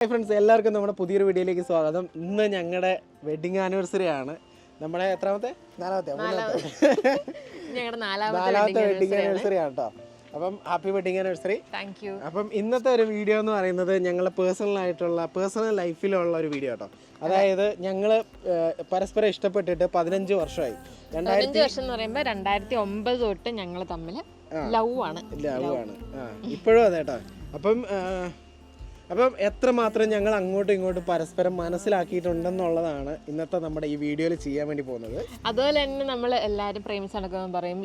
Hi friends എല്ലാവർക്കും നമ്മുടെ പുതിയൊരു വീഡിയോയിലേക്ക് സ്വാഗതം. ഇന്ന് ഞങ്ങളുടെ വെഡിങ് ആനിവേഴ്സറി ആണ്. നമ്മുടെ എത്രാമത്തെ? നാലാമത്തെ നാലാമത്തെ. വെഡിങ് ആനിവേഴ്സറി ആണ്. കേട്ടോ അപ്പം happy wedding anniversary thank you അപ്പം ഇന്നത്തെ ഒരു വീഡിയോ എന്ന് പറയുന്നത് ഞങ്ങളുടെ പേഴ്സണൽ ആയിട്ടുള്ള പേഴ്സണൽ ലൈഫിലുള്ള ഒരു വീഡിയോ കേട്ടോ അതായത് ഞങ്ങൾ പരസ്പരം ഇഷ്ടപ്പെട്ടിട്ട് പതിനഞ്ച് വർഷമായി രണ്ടായിരത്തി വർഷം എന്ന് പറയുമ്പോൾ രണ്ടായിരത്തി ഒമ്പത് തൊട്ട് ഞങ്ങൾ തമ്മിൽ ലവ് ആണ്. ലവ് ആണ്. ഇപ്പോഴും അതെ കേട്ടോ അപ്പം അപ്പം എത്രമാത്രം ഞങ്ങൾ അങ്ങോട്ടും ഇങ്ങോട്ടും പരസ്പരം മനസ്സിലാക്കിയിട്ടുണ്ടെന്നുള്ളതാണ് ഇന്നത്തെ നമ്മുടെ ഈ വീഡിയോയിൽ ചെയ്യാൻ വേണ്ടി പോകുന്നത്. അതുപോലെ തന്നെ നമ്മൾ എല്ലാവരും പ്രേമിച്ച് നടക്കുന്ന പറയും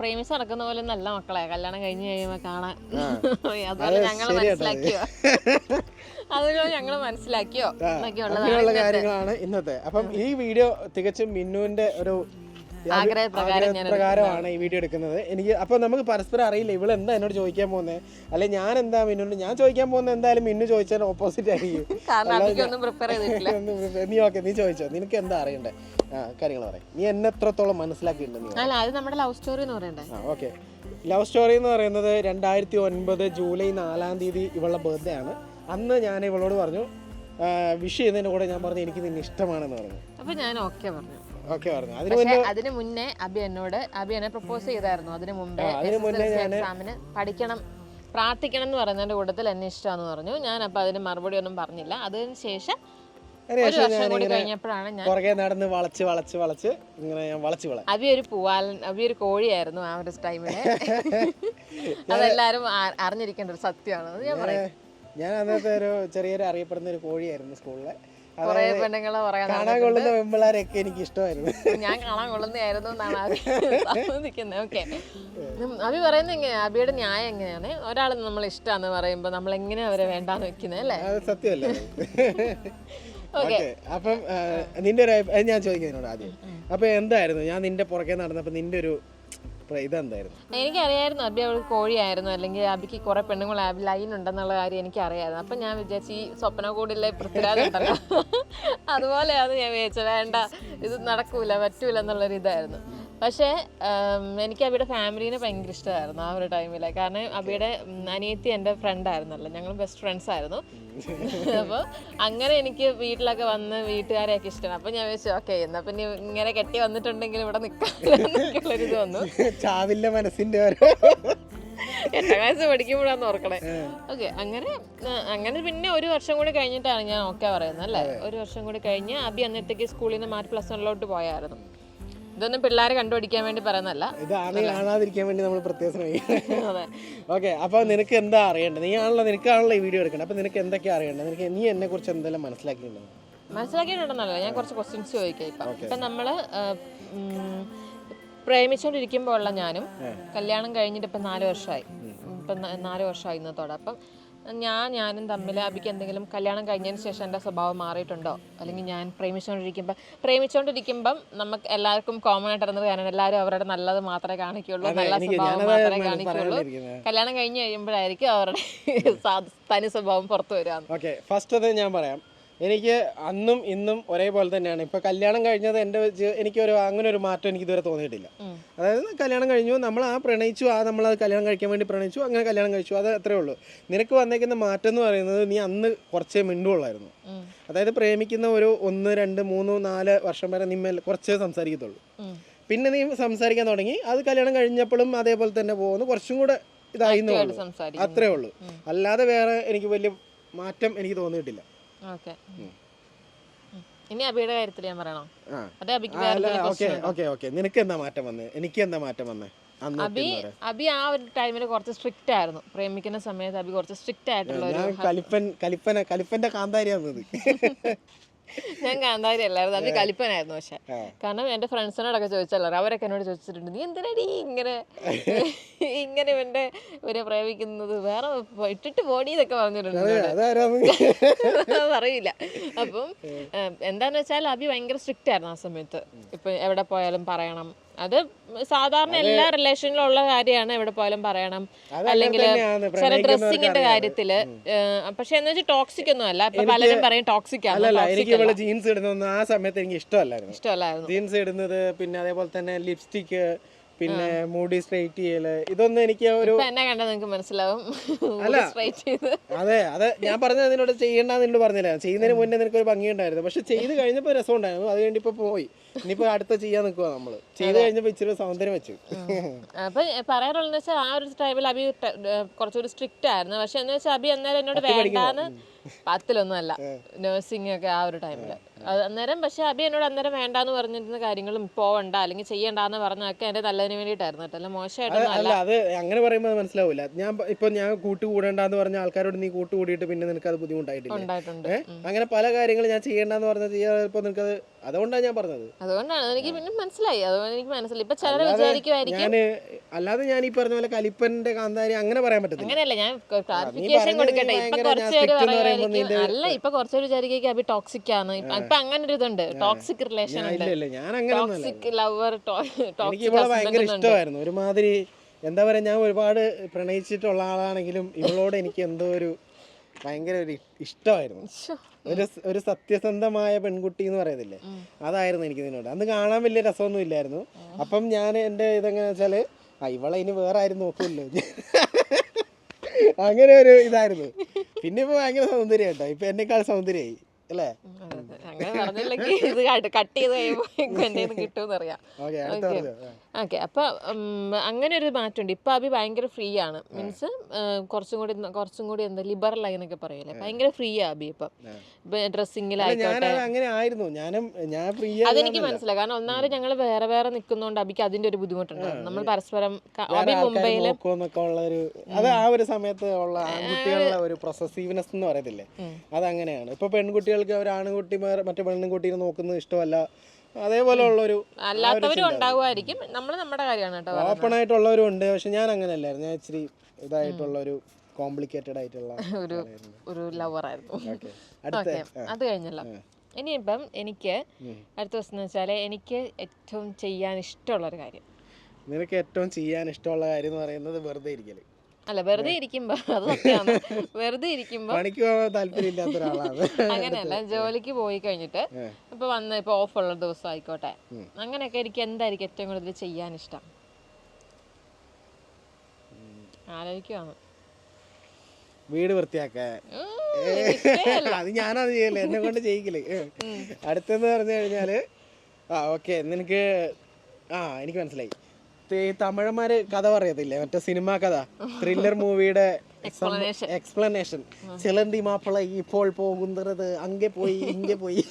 പ്രേമിച്ച് നടക്കുന്ന പോലെ നല്ല മക്കളെ കല്യാണം കഴിഞ്ഞ് കഴിയുമ്പോൾ കാണാൻ. അതുപോലെ ഞങ്ങൾ മനസ്സിലാക്കിയോ? അതുപോലെ ഞങ്ങൾ മനസ്സിലാക്കിയോ? അങ്ങനെയുള്ള കാര്യങ്ങളാണ് ഇന്നത്തെ. അപ്പം ഈ വീഡിയോ തികച്ചും മിന്നുവിന്റെ ഒരു പ്രകാരമാണ് ഈ വീഡിയോ എടുക്കുന്നത്. എനിക്ക് അപ്പൊ നമുക്ക് പരസ്പരം അറിയില്ല ഇവൾ എന്താ എന്നോട് ചോദിക്കാൻ പോകുന്നത് അല്ലെ ഞാൻ എന്താ മിന്നോട് ഞാൻ ചോദിക്കാൻ പോകുന്നത് എന്തായാലും മിന്നു ചോദിച്ചാൽ ഓപ്പോസിറ്റ് ആയിരിക്കും. നീ ഓക്കെ നീ ചോദിച്ചോ. നിനക്ക് എന്താ അറിയണ്ടേ? ആ കാര്യങ്ങൾ പറയാം. നീ എന്നെ എത്രത്തോളം മനസ്സിലാക്കിയിട്ടുണ്ട് നീ? അല്ല അത് നമ്മുടെ ലവ് സ്റ്റോറി എന്ന് പറയണ്ടേ? ഓക്കെ ലവ് സ്റ്റോറി എന്ന് പറയുന്നത് രണ്ടായിരത്തി ഒൻപത് ജൂലൈ നാലാം തീയതി ഇവളുടെ ബർത്ത്ഡേ ആണ്. അന്ന് ഞാൻ ഇവളോട് പറഞ്ഞു വിഷ് ചെയ്യുന്നതിന്റെ കൂടെ ഞാൻ പറഞ്ഞു എനിക്ക് നിന്നെ ഇഷ്ടമാണെന്ന് പറഞ്ഞു. അപ്പൊ ഞാൻ ഓക്കെ പറഞ്ഞു. ഓക്കെ പറഞ്ഞു. അതിന് പക്ഷെ അതിന് മുന്നേ അബി എന്നോട് അബി എന്നെ പ്രപ്പോസ് ചെയ്തായിരുന്നു. അതിന് മുമ്പേ അതിന് മുന്നേ എക്സാമിന് പഠിക്കണം പ്രാർത്ഥിക്കണം എന്ന് പറയുന്നതിന്റെ കൂട്ടത്തിൽ എന്നെ ഇഷ്ടമാന്ന് പറഞ്ഞു. ഞാൻ അപ്പൊ അതിന് മറുപടി ഒന്നും പറഞ്ഞില്ല. അതിന് ശേഷം പുറകെ നടന്ന് വളച്ച് വളച്ച് വളച്ച് ഇങ്ങനെ ഞാൻ വളച്ച് വള അബി ഒരു പൂവാലൻ അബി ഒരു കോഴിയായിരുന്നു ആ ഒരു ടൈമിൽ അതെല്ലാരും അറിഞ്ഞിരിക്കേണ്ട ഒരു സത്യമാണ് ഞാൻ ഞാൻ അന്നത്തെ ഒരു ചെറിയൊരു അറിയപ്പെടുന്ന ഒരു കോഴിയായിരുന്നു സ്കൂളിലെ. കുറെ പെണ്ണുങ്ങളെ പറയാൻ കാണാൻ കൊള്ളുന്ന പെമ്പിളാരൊക്കെ എനിക്ക് ഇഷ്ടമായിരുന്നു ഞാൻ കാണാൻ കൊള്ളുന്നതായിരുന്നു എന്നാണ് ആദ്യം നിൽക്കുന്നത്. ഓക്കെ അബി പറയുന്നത് എങ്ങനെയാ അബിയുടെ ന്യായം എങ്ങനെയാണ്? ഒരാൾ നമ്മൾ ഇഷ്ടമാന്ന് പറയുമ്പോൾ നമ്മൾ എങ്ങനെ അവരെ വേണ്ടാന്ന് വെക്കുന്നത് അല്ലേ? സത്യമല്ലേ. ഓക്കെ അപ്പം നിന്റെ ഒരു ഞാൻ ചോദിക്കാം നിന്നോട് ആദ്യം. അപ്പൊ എന്തായിരുന്നു? ഞാൻ നിന്റെ പുറകെ നടന്നപ്പോ നിന്റെ ഒരു എനിക്കറിയായിരുന്നു അബി അവൾ കോഴിയായിരുന്നു. അല്ലെങ്കിൽ അബിക്ക് കുറെ പെണ്ണുങ്ങൾ ലൈൻ ഉണ്ടെന്നുള്ള കാര്യം എനിക്ക് അറിയായിരുന്നു അപ്പം ഞാൻ വിചാരിച്ചു ഈ സ്വപ്ന കൂടിലെ പൃഥ്വിരാജ് അതുപോലെയാണ് ഞാൻ വിചാരിച്ചത്. വേണ്ട ഇത് നടക്കൂല പറ്റൂല എന്നുള്ളൊരു ഇതായിരുന്നു പക്ഷേ എനിക്ക് അബിയുടെ ഫാമിലീനെ ഭയങ്കര ഇഷ്ടമായിരുന്നു ആ ഒരു ടൈമിൽ കാരണം അബിയുടെ ഉം, അനിയത്തി എന്റെ ഫ്രണ്ട് ആയിരുന്നല്ലോ ഞങ്ങൾ ബെസ്റ്റ് ഫ്രണ്ട്സ് ആയിരുന്നു. അപ്പോൾ അങ്ങനെ എനിക്ക് വീട്ടിലൊക്കെ വന്ന് വീട്ടുകാരെയൊക്കെ ഇഷ്ടമാണ് അപ്പം ഞാൻ ചോദിച്ചു ഓക്കെ എന്നാൽ പിന്നെ ഇങ്ങനെ കെട്ടി വന്നിട്ടുണ്ടെങ്കിൽ ഇവിടെ നിൽക്കാനുള്ളൊരിത് വന്നു. ചാവില്ല മനസ്സിന്റെ ഓരോ എട്ടാം ക്ലാസ് പഠിക്കുമ്പോഴാന്ന് ഓർക്കണേ. ഓക്കെ അങ്ങനെ അങ്ങനെ പിന്നെ ഒരു വർഷം കൂടി കഴിഞ്ഞിട്ടാണ് ഞാൻ ഓക്കെ പറയുന്നത് അല്ലേ? ഒരു വർഷം കൂടി കഴിഞ്ഞ് അബി അന്നത്തേക്ക് സ്കൂളിൽ നിന്ന് മാറ്റി പ്ലസ് വണ്ണിലോട്ട് പോയായിരുന്നു. ഇതൊന്നും പിള്ളേരെ കണ്ടുപിടിക്കാൻ വേണ്ടി പറയുന്നല്ല ഇത് ആണെങ്കിൽ കാണാതിരിക്കാൻ വേണ്ടി നമ്മൾ പ്രത്യേകം ഓക്കെ അപ്പൊ നിനക്ക് എന്താ അറിയേണ്ടത്? നീ ആണല്ലോ നിനക്കാണല്ലോ ഈ വീഡിയോ എടുക്കണം അപ്പൊ നിനക്ക് എന്തൊക്കെയാ അറിയേണ്ടത്? നിനക്ക് നീ എന്നെ കുറിച്ച് എന്തെല്ലാം മനസ്സിലാക്കിയിട്ടുണ്ടോ? മനസ്സിലാക്കിയിട്ടുണ്ടെന്നല്ല ഞാൻ കുറച്ച് ക്വസ്റ്റ്യൻസ് ചോദിക്കാം ഇപ്പം. ഇപ്പം നമ്മൾ പ്രേമിച്ചുകൊണ്ടിരിക്കുമ്പോൾ ഉള്ള ഞാനും കല്യാണം കഴിഞ്ഞിട്ട് ഇപ്പം നാല് വർഷമായി. ഇപ്പം നാല് വർഷമായി ഇന്നത്തോടെ. അപ്പം ഞാൻ ഞാനും തമ്മിൽ അബിക്ക് എന്തെങ്കിലും കല്യാണം കഴിഞ്ഞതിന് ശേഷം എന്റെ സ്വഭാവം മാറിയിട്ടുണ്ടോ? അല്ലെങ്കിൽ ഞാൻ പ്രേമിച്ചുകൊണ്ടിരിക്കുമ്പോൾ പ്രേമിച്ചുകൊണ്ടിരിക്കുമ്പം നമുക്ക് എല്ലാവർക്കും കോമൺ ആയിട്ട് ഇറങ്ങുന്നത് കാരണം എല്ലാവരും അവരുടെ നല്ലത് മാത്രമേ കാണിക്കുള്ളൂ നല്ല സ്വഭാവം മാത്രമേ കാണിക്കുള്ളൂ. കല്യാണം കഴിഞ്ഞ് കഴിയുമ്പോഴായിരിക്കും അവരുടെ തനി സ്വഭാവം പുറത്തു വരാം ഓക്കെ ഫസ്റ്റ് ഞാൻ പറയാം. എനിക്ക് അന്നും ഇന്നും ഒരേപോലെ തന്നെയാണ്. ഇപ്പൊ കല്യാണം കഴിഞ്ഞത് എന്റെ എനിക്ക് ഒരു അങ്ങനെ ഒരു മാറ്റം എനിക്ക് ഇതുവരെ തോന്നിയിട്ടില്ല. അതായത് കല്യാണം കഴിഞ്ഞു നമ്മൾ ആ പ്രണയിച്ചു ആ നമ്മൾ അത് കല്യാണം കഴിക്കാൻ വേണ്ടി പ്രണയിച്ചു അങ്ങനെ കല്യാണം കഴിച്ചു അത് അത്രേ ഉള്ളൂ. നിനക്ക് വന്നേക്കുന്ന മാറ്റം എന്ന് പറയുന്നത് നീ അന്ന് കുറച്ചേ മിണ്ടുള്ളായിരുന്നു. അതായത് പ്രേമിക്കുന്ന ഒരു ഒന്ന് രണ്ട് മൂന്ന് നാല് വർഷം വരെ നിമ്മൽ കുറച്ചേ സംസാരിക്കത്തുള്ളൂ. പിന്നെ നീ സംസാരിക്കാൻ തുടങ്ങി അത് കല്യാണം കഴിഞ്ഞപ്പോഴും അതേപോലെ തന്നെ പോകുന്നു. കുറച്ചും കൂടെ ഇതായിരുന്നു അത്രേ ഉള്ളൂ. അല്ലാതെ വേറെ എനിക്ക് വലിയ മാറ്റം എനിക്ക് തോന്നിയിട്ടില്ല. ഓക്കെ. ഇനി അബിയുടെ കാര്യത്തിൽ ഞാൻ പറയണോ? അതെ അബിക്ക് ഓക്കെ ഓക്കെ ഓക്കെ. നിനക്ക് എന്താ മാറ്റം വന്നേ? എനിക്ക് എന്താ മാറ്റം വന്നേ? അബി അബി ആ ഒരു ടൈമിൽ കുറച്ച് സ്ട്രിക്റ്റ് ആയിരുന്നു. പ്രേമിക്കുന്ന സമയത്ത് അബി കുറച്ച് സ്ട്രിക്റ്റ് ആയിട്ടുള്ള ഒരു കലിപ്പൻ കലിപ്പന കലിപ്പന്റെ കാന്താരിയാന്നത് ഞാൻ കാന്താരി അല്ലായിരുന്നു അബി കലിപ്പനായിരുന്നു പക്ഷെ. കാരണം എന്റെ ഫ്രണ്ട്സിനോടൊക്കെ ചോദിച്ചല്ലോ അവരൊക്കെ എന്നോട് ചോദിച്ചിട്ടുണ്ട് നീ എന്തിനാടി ഇങ്ങനെ ഇങ്ങനെ ഇവന്റെ ഇവരെ പ്രേമിക്കുന്നത്? വേറെ ഇട്ടിട്ട് പോടി എന്നൊക്കെ പറഞ്ഞിട്ടുണ്ട് അറിയില്ല. അപ്പം എന്താന്ന് വെച്ചാൽ അബി ഭയങ്കര സ്ട്രിക്റ്റ് ആയിരുന്നു ആ സമയത്ത്. ഇപ്പൊ എവിടെ പോയാലും പറയണം. അത് സാധാരണ എല്ലാ റിലേഷനിലും ഉള്ള കാര്യമാണ് എവിടെ പോയാലും പറയണം. അല്ലെങ്കിൽ. ചില ഡ്രസ്സിങ്ങിന്റെ കാര്യത്തിൽ പക്ഷെ എന്ന് വെച്ചാൽ ടോക്സിക് ഒന്നും അല്ല. ഇപ്പൊ പലരും പറയും ടോക്സിക് ആണ് അല്ലല്ല എനിക്ക് ജീൻസ് ഇടുന്നൊന്നും ആ സമയത്ത് എനിക്ക് ഇഷ്ടമല്ലായിരുന്നു. ഇഷ്ടമല്ലായിരുന്നു. ജീൻസ് ഇടുന്നത് പിന്നെ അതേപോലെ തന്നെ ലിപ്സ്റ്റിക്ക് പിന്നെ മൂഡി സ്ട്രൈറ്റ് ചെയ്യൽ. ഇതൊന്നും എനിക്ക് ഒരു എന്നെ കണ്ടാൽ നിങ്ങൾക്ക് മനസ്സിലാവും. ചെയ്ത്. അതെ അത് ഞാൻ പറഞ്ഞത് നിന്നോട് ചെയ്യണ്ടെന്ന് നിന്നോട് പറഞ്ഞില്ല. ചെയ്യുന്നതിന് മുന്നേ നിനക്ക് ഒരു ഭംഗി ഉണ്ടായിരുന്നു പക്ഷെ ചെയ്ത് കഴിഞ്ഞപ്പോൾ രസം ഉണ്ടായിരുന്നു അത് കഴിഞ്ഞിപ്പോ ഇപ്പൊ പോയി. ഇനിയിപ്പോ അടുത്ത ചെയ്യാൻ നിൽക്കുക നമ്മൾ. ചെയ്ത് കഴിഞ്ഞപ്പോ ഇച്ചിരി സൗന്ദര്യം വെച്ചു. അപ്പൊ പറയാനുള്ളത് വെച്ചാൽ ആ ഒരു ടൈമിൽ അബി കുറച്ചുകൂടി സ്ട്രിക്റ്റ് ആയിരുന്നു. പക്ഷെ എന്ന് വെച്ചാൽ അബി അന്നേരം എന്നോട് വേണ്ടാന്ന് പത്തിലൊന്നും അല്ല. നഴ്സിംഗ് ഒക്കെ ആ ഒരു ടൈമിൽ അന്നേരം പക്ഷെ അബി എന്നോട് അന്നേരം വേണ്ടാന്ന് പറഞ്ഞിരുന്ന കാര്യങ്ങളും പോവണ്ട അല്ലെങ്കിൽ ചെയ്യണ്ടെന്ന് പറഞ്ഞൊക്കെ എന്റെ നല്ലതിന് വേണ്ടിയിട്ടായിരുന്നു കേട്ടോ. മോശമായിട്ടൊന്നും അല്ല അത് അങ്ങനെ പറയുമ്പോൾ മനസ്സിലാവില്ല ഞാൻ ഇപ്പൊ ഞാൻ കൂട്ടുകൂടേണ്ടെന്ന് പറഞ്ഞ ആൾക്കാരോട് നീ കൂട്ടുകൂടിയിട്ട് പിന്നെ നിനക്ക് അത് ബുദ്ധിമുട്ടായിട്ടില്ല അങ്ങനെ പല കാര്യങ്ങളും ഞാൻ ചെയ്യണ്ടെന്ന് പറഞ്ഞാൽ ഇപ്പൊ നിനക്കത് അതുകൊണ്ടാണ് ഞാൻ പറഞ്ഞത്. അതുകൊണ്ടാണ്. എനിക്ക് പിന്നെ മനസ്സിലായി. അതുകൊണ്ട് എനിക്ക് മനസ്സിലായി. ഇപ്പൊ ചിലർ വിചാരിക്കുമായിരിക്കും ഞാൻ അല്ലാതെ ഞാൻ ഈ പറഞ്ഞ പോലെ കലിപ്പന്റെ കാന്താരി അങ്ങനെ പറയാൻ പറ്റത്തില്ല. അങ്ങനെയല്ല ഞാൻ ക്ലാരിഫിക്കേഷൻ കൊടുക്കട്ടെ. ഇപ്പോ ഇപ്പൊ ഭയങ്കര കുറച്ച് ഞാൻ പേര് strict പറയുമായിരിക്കും അല്ല ഇപ്പൊ കുറച്ച് പേര് വിചാരിക്കും അബി ടോക്സിക് ആണ്. ഇപ്പൊ അങ്ങനെ ഒരു ഇതുണ്ട് ടോക്സിക് റിലേഷൻ ഉണ്ട്. ഇല്ല ഇല്ല. ഞാൻ അങ്ങനെ ഒന്നല്ല ടോക്സിക് ലവർ എനിക്ക് ടോക്സിക് ഇവളെ ഭയങ്കര ഇഷ്ടമായിരുന്നു. ഒരുമാതിരി എന്താ പറയാ ഞാൻ ഒരുപാട് പ്രണയിച്ചിട്ടുള്ള ആളാണെങ്കിലും ഇവളോട് എനിക്ക് എന്തോ ഒരു ഭയങ്കര ഒരു ഇഷ്ടമായിരുന്നു. ഒരു ഒരു സത്യസന്ധമായ പെൺകുട്ടി എന്ന് പറയത്തില്ലേ അതായിരുന്നു എനിക്ക് ഇതിനോട് അന്ന് കാണാൻ വലിയ രസമൊന്നും ഇല്ലായിരുന്നു. അപ്പം ഞാൻ എന്റെ ഇതെങ്ങനെ വെച്ചാൽ ആ ഇവളെ ഇനി വേറെ ആരും നോക്കൂല്ലോ അങ്ങനെ ഒരു ഇതായിരുന്നു. പിന്നെ ഇപ്പൊ ഭയങ്കര സൗന്ദര്യം കേട്ടോ ഇപ്പൊ എന്നെക്കാൾ സൗന്ദര്യമായി അല്ലേ? അങ്ങനെ പറഞ്ഞില്ലെങ്കിൽ ഇത് കട്ട് ചെയ്ത് കഴിയുമ്പോൾ എന്റെ കിട്ടുമെന്ന് അറിയാം ഓക്കെ. അപ്പോൾ അങ്ങനെ ഒരു മാറ്റമുണ്ട്. ഇപ്പൊ അഭി ഭയങ്കര ഫ്രീ ആണ് മീൻസ് കുറച്ചും കൂടി കുറച്ചും കൂടി എന്താ ലിബറൽ ആയി എന്നൊക്കെ പറയില്ലേ? ഭയങ്കര ഫ്രീ ആ. അഭി ഇപ്പൊ ഡ്രസ്സിങ്ങിലായിക്കോട്ടെ അങ്ങനെ ആയിരുന്നു. ഞാനും ഞാൻ ഫ്രീ അതെനിക്ക് മനസ്സിലായി. കാരണം ഒന്നാമത് ഞങ്ങൾ വേറെ വേറെ നിൽക്കുന്നതുകൊണ്ട് അബിക്ക് അതിന്റെ ഒരു ബുദ്ധിമുട്ടുണ്ട്. നമ്മൾ പരസ്പരം അഭി അബി ഒരു അത് ആ ഒരു സമയത്ത് ഉള്ള ആൺകുട്ടികളുടെ ഒരു പ്രൊസസീവ്നെസ് എന്ന് പറയത്തില്ലേ? അങ്ങനെയാണ് ഇപ്പൊ പെൺകുട്ടികൾക്ക് ഒരു ആൺകുട്ടി മറ്റു പെൺകുട്ടീനെ നോക്കുന്നത് ഇഷ്ടമല്ല. അതേപോലെ ഉള്ളൊരു അല്ലാത്തവരും ഉണ്ടാവുമായിരിക്കും. നമ്മൾ നമ്മുടെ കാര്യമാണ് കേട്ടോ ഓപ്പൺ ആയിട്ടുള്ളവരും ഉണ്ട്. പക്ഷെ ഞാൻ അങ്ങനെ അല്ലായിരുന്നു ഞാൻ ഇച്ചിരി ഇതായിട്ടുള്ള ഒരു കോംപ്ലിക്കേറ്റഡ് ആയിട്ടുള്ള ഒരു ഒരു ലവർ ആയിരുന്നു. ഓക്കെ. അത് കഴിഞ്ഞല്ലോ. ഇനിയിപ്പം എനിക്ക് അടുത്ത ദിവസം എന്ന് വെച്ചാൽ എനിക്ക് ഏറ്റവും ചെയ്യാൻ ഇഷ്ടമുള്ള ഒരു കാര്യം. നിനക്ക് ഏറ്റവും ചെയ്യാൻ ഇഷ്ടമുള്ള കാര്യം എന്ന് പറയുന്നത് വെറുതെ ഇരിക്കൽ. അല്ല വെറുതെ ഇരിക്കുമ്പോ അത് സത്യമാണ്. വെറുതെ ഇരിക്കുമ്പോ പണിക്ക് പോകാൻ താല്പര്യമില്ലാത്ത ഒരാളാണ് അങ്ങനെയല്ല ജോലിക്ക് പോയി കഴിഞ്ഞിട്ട് ഇപ്പൊ വന്ന് ഇപ്പൊ ഓഫ് ഉള്ള ദിവസം ആയിക്കോട്ടെ അങ്ങനെയൊക്കെ എനിക്ക് എന്തായിരിക്കും ഏറ്റവും കൂടുതൽ ചെയ്യാൻ ഇഷ്ടം ആലോചിക്കുവാണ്. വീട് വൃത്തിയാക്കാൻ. അത് ഞാനത് ചെയ്യല്ലേ എന്നെ കൊണ്ട് ചെയ്യിക്കൽ. അടുത്തെന്ന് പറഞ്ഞു കഴിഞ്ഞാൽ ആ ഓക്കെ നിനക്ക് ആ എനിക്ക് മനസ്സിലായി. ഈ തമിഴന്മാര് കഥ പറയത്തില്ലേ? മറ്റേ സിനിമാ കഥ. ത്രില്ലർ മൂവിയുടെ. എക്സ്പ്ലനേഷൻ ചിലന്തി മാപ്പിള ഇപ്പോൾ പോകുന്നത് അങ്ങെ പോയി ഇങ്ങെ പോയി.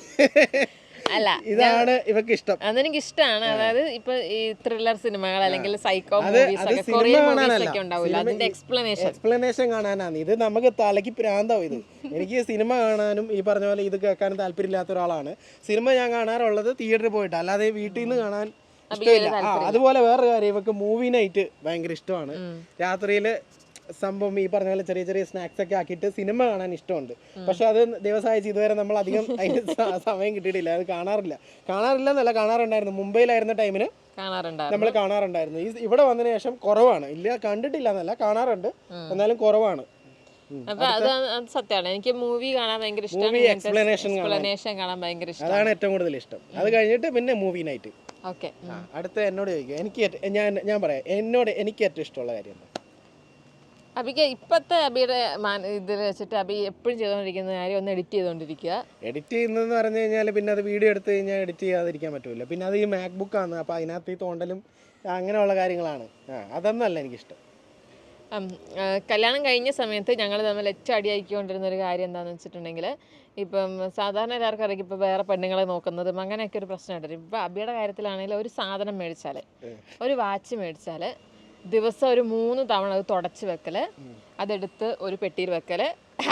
അല്ല ഇതാണ് ഇവക്ക് ഇഷ്ടം അതെനിക്ക് ഇഷ്ടമാണ് അതായത് ഇപ്പൊ ഈ ത്രില്ലർ സിനിമകൾ അല്ലെങ്കിൽ സൈക്കോ മൂവീസ് ഉണ്ടാവില്ല. അതിന്റെ എക്സ്പ്ലനേഷൻ എക്സ്പ്ലനേഷൻ കാണാനാണ്. ഇത് നമുക്ക് തലയ്ക്ക് പ്രാന്താവും ഇത്. എനിക്ക് സിനിമ കാണാനും ഈ പറഞ്ഞ പോലെ ഇത് കേൾക്കാനും താല്പര്യമില്ലാത്ത ഒരാളാണ്. സിനിമ ഞാൻ കാണാറുള്ളത് തിയേറ്ററിൽ പോയിട്ട്. അല്ലാതെ വീട്ടിൽ നിന്ന് കാണാൻ ഇഷ്ടമില്ല. ആ അതുപോലെ വേറൊരു കാര്യം ഇവക്ക് മൂവി നൈറ്റ് ഭയങ്കര ഇഷ്ടമാണ്. രാത്രിയിൽ സംഭവം ഈ പറഞ്ഞ പോലെ ചെറിയ ചെറിയ സ്നാക്സ് ഒക്കെ ആക്കിയിട്ട് സിനിമ കാണാൻ ഇഷ്ടമുണ്ട്. പക്ഷെ അത് ദിവസമായ ഇതുവരെ നമ്മൾ അധികം അതിന് സമയം കിട്ടിയിട്ടില്ല. അത് കാണാറില്ല. കാണാറില്ല എന്നല്ല കാണാറുണ്ടായിരുന്നു. മുംബൈയിലായിരുന്ന ടൈമിന് നമ്മൾ കാണാറുണ്ടായിരുന്നു. ഈ ഇവിടെ വന്നതിന് ശേഷം കുറവാണ്. ഇല്ല കണ്ടിട്ടില്ല എന്നല്ല കാണാറുണ്ട്. എന്നാലും കുറവാണ്. അപ്പൊ അത് സത്യമാണ്. എനിക്ക് മൂവി കാണാൻ ഭയങ്കര ഇഷ്ടമാണ്. എക്സ്പ്ലനേഷൻ കാണാൻ. ഭയങ്കര ഇഷ്ടം അതാണ് ഏറ്റവും കൂടുതൽ ഇഷ്ടം. അത് കഴിഞ്ഞിട്ട് പിന്നെ മൂവി നൈറ്റ് ഓക്കെ അടുത്ത എന്നോട് ചോദിക്കുക എനിക്ക് ഞാൻ ഞാൻ പറയാം. എന്നോട് എനിക്ക് ഏറ്റവും ഇഷ്ടമുള്ള കാര്യം അബിക്ക് ഇപ്പത്തെ അബിയുടെ ഇതിൽ വെച്ചിട്ട് അബി എപ്പോഴും ചെയ്തുകൊണ്ടിരിക്കുന്ന കാര്യം ഒന്ന് എഡിറ്റ് ചെയ്തുകൊണ്ടിരിക്കുക എഡിറ്റ് ചെയ്യുന്നതെന്ന് പറഞ്ഞു കഴിഞ്ഞാൽ പിന്നെ അത് വീഡിയോ എടുത്തു കഴിഞ്ഞാൽ എഡിറ്റ് ചെയ്യാതിരിക്കാൻ പറ്റില്ല പിന്നെ അത് ഈ മാക്ബുക്കാണ് അപ്പോൾ അതിനകത്ത് ഈ തോണ്ടലും അങ്ങനെയുള്ള കാര്യങ്ങളാണ്. ആ അതൊന്നല്ല എനിക്കിഷ്ടം. ഉം, ആ, കല്യാണം കഴിഞ്ഞ സമയത്ത് ഞങ്ങൾ തമ്മിൽ ഏറ്റവും ഒരു കാര്യം എന്താണെന്ന് വെച്ചിട്ടുണ്ടെങ്കിൽ ഇപ്പം സാധാരണ എല്ലാവർക്കും അറിയാം ഇപ്പം വേറെ പെണ്ണുങ്ങളെ നോക്കുന്നതും അങ്ങനെയൊക്കെ ഒരു പ്രശ്നമായിട്ട് ഇപ്പം അബിയുടെ കാര്യത്തിലാണെങ്കിൽ ഒരു സാധനം മേടിച്ചാൽ ഒരു വാച്ച് മേടിച്ചാൽ ദിവസം ഒരു മൂന്ന് തവണ അത് തുടച്ച് വെക്കൽ അതെടുത്ത് ഒരു പെട്ടിയിൽ വെക്കൽ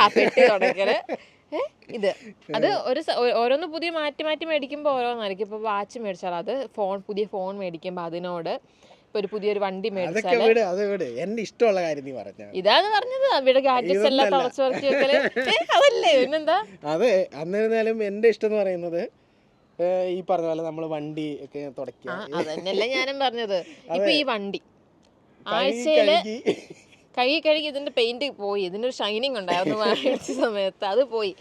ആ പെട്ടി തുടക്കൽ ഇത്. അത് ഒരു ഓരോന്ന് പുതിയ മാറ്റി മാറ്റി മേടിക്കുമ്പോൾ ഓരോന്നായിരിക്കും. ഇപ്പോൾ വാച്ച് മേടിച്ചാൽ അത് ഫോൺ പുതിയ ഫോൺ മേടിക്കുമ്പോൾ അതിനോട് ഇപ്പോൾ ഒരു പുതിയൊരു വണ്ടി മേടിച്ചാൽ. അത് ഇഷ്ടമുള്ള കാര്യം നീ പറഞ്ഞു ഇതാണ് പറഞ്ഞത്. ഗാഡ്ജറ്റ്സ് എല്ലാം വെക്കൽ. അതല്ലേ? പിന്നെന്താ? അതെ എന്റെ ഇഷ്ടം എന്ന് പറയുന്നത് ഈ പറഞ്ഞ പോലെ നമ്മൾ വണ്ടി ഒക്കെ ആ തുടയ്ക്കുക അതന്നെയല്ലേ ഞാനും പറഞ്ഞത്. ഇപ്പൊ ഈ വണ്ടി. ആഴ്ചയിൽ കഴുകി. കഴുകി ഇതിന്റെ പെയിന്റ് പോയി. ഇതിന്റെ ഒരു ഷൈനിങ് ഉണ്ടായിരുന്നു സമയത്ത്. അത് പോയി.